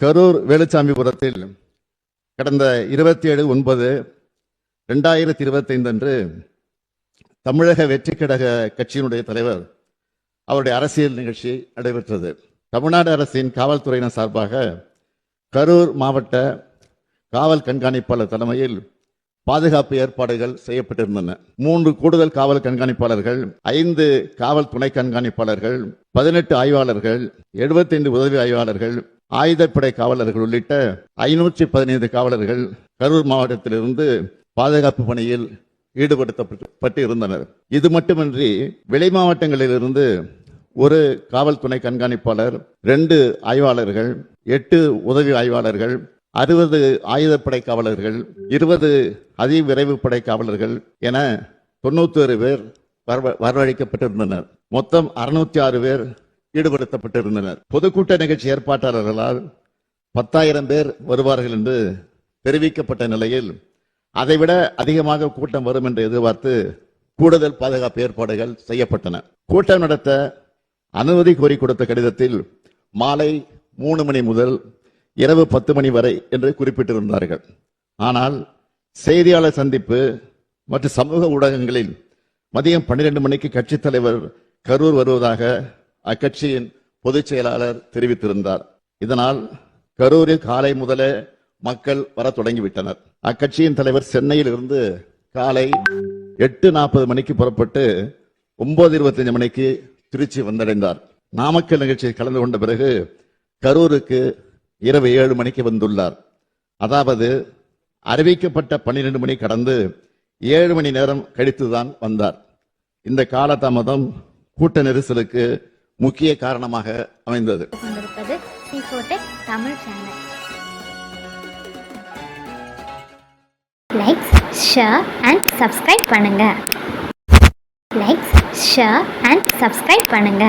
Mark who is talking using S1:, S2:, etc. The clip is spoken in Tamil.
S1: கரூர் வேலுச்சாமிபுரத்தில் கடந்த இருபத்தி ஏழு ஒன்பது ரெண்டாயிரத்தி இருபத்தைந்து அன்று தமிழக வெற்றி கழக கட்சியினுடைய தலைவர் அவருடைய அரசியல் நிகழ்ச்சி நடைபெற்றது. தமிழ்நாடு அரசின் காவல்துறையினர் சார்பாக கரூர் மாவட்ட காவல் கண்காணிப்பாளர் தலைமையில் பாதுகாப்பு ஏற்பாடுகள் செய்யப்பட்டிருந்தன. மூன்று கூடுதல் காவல் கண்காணிப்பாளர்கள் ஐந்து காவல் துணை கண்காணிப்பாளர்கள் பதினெட்டு ஆய்வாளர்கள் 75 உதவி ஆய்வாளர்கள் ஆயுதப்படை காவலர்கள் உள்ளிட்ட ஐநூற்றி பதினைந்து காவலர்கள் கரூர் மாவட்டத்திலிருந்து பாதுகாப்பு பணியில் ஈடுபடுத்தப்பட்டு இருந்தனர் இது மட்டுமின்றி வெளி மாவட்டங்களிலிருந்து ஒரு காவல் துணை கண்காணிப்பாளர் ரெண்டு ஆய்வாளர்கள் எட்டு உதவி ஆய்வாளர்கள் அறுபது ஆயுதப்படை காவலர்கள் இருபது அதிவிரைவு படை காவலர்கள் என தொண்ணூத்தொரு பேர் வரவ- வரவழைக்கப்பட்டிருந்தனர். மொத்தம் அறுநூத்தி ஆறு பேர் ஈடுபடுத்தப்பட்டிருந்தனர். பொதுக்கூட்ட நிகழ்ச்சி ஏற்பாட்டாளர்களால் பத்தாயிரம் பேர் வருவார்கள் என்று தெரிவிக்கப்பட்ட நிலையில் அதைவிட அதிகமாக கூட்டம் வரும் என்று எதிர்பார்த்து கூடுதல் பாதுகாப்பு ஏற்பாடுகள் செய்யப்பட்டன. கூட்டம் நடத்த அனுமதி கோரி கொடுத்த கடிதத்தில் மாலை மூணு மணி முதல் இரவு பத்து மணி வரை என்று குறிப்பிட்டிருந்தார்கள். ஆனால் செய்தியாளர் சந்திப்பு மற்றும் சமூக ஊடகங்களில் மதியம் பன்னிரண்டு மணிக்கு கட்சித் தலைவர் கரூர் வருவதாக அக்கட்சியின் பொதுச் செயலாளர் தெரிவித்திருந்தார். இதனால் கரூரில் காலை முதலே மக்கள் வர தொடங்கிவிட்டனர். அக்கட்சியின் தலைவர் சென்னையில் இருந்து காலை எட்டு நாற்பது மணிக்கு புறப்பட்டு ஒன்பது இருபத்தஞ்சு மணிக்கு திருச்சி வந்தடைந்தார். நாமக்கல் நிகழ்ச்சியில் கலந்து கொண்ட பிறகு கரூருக்கு இரவு ஏழு மணிக்கு வந்துள்ளார். அதாவது அறிவிக்கப்பட்ட பன்னிரண்டு மணி கடந்து ஏழு மணி நேரம் கழித்துதான் வந்தார். இந்த காலதாமதம் கூட்ட நெரிசலுக்கு முக்கிய காரணமாக அமைந்தது.
S2: Like likes share and subscribe பண்ணுங்க. லைக்ஸ் ஷேர் அண்ட் சப்ஸ்கிரைப் பண்ணுங்க.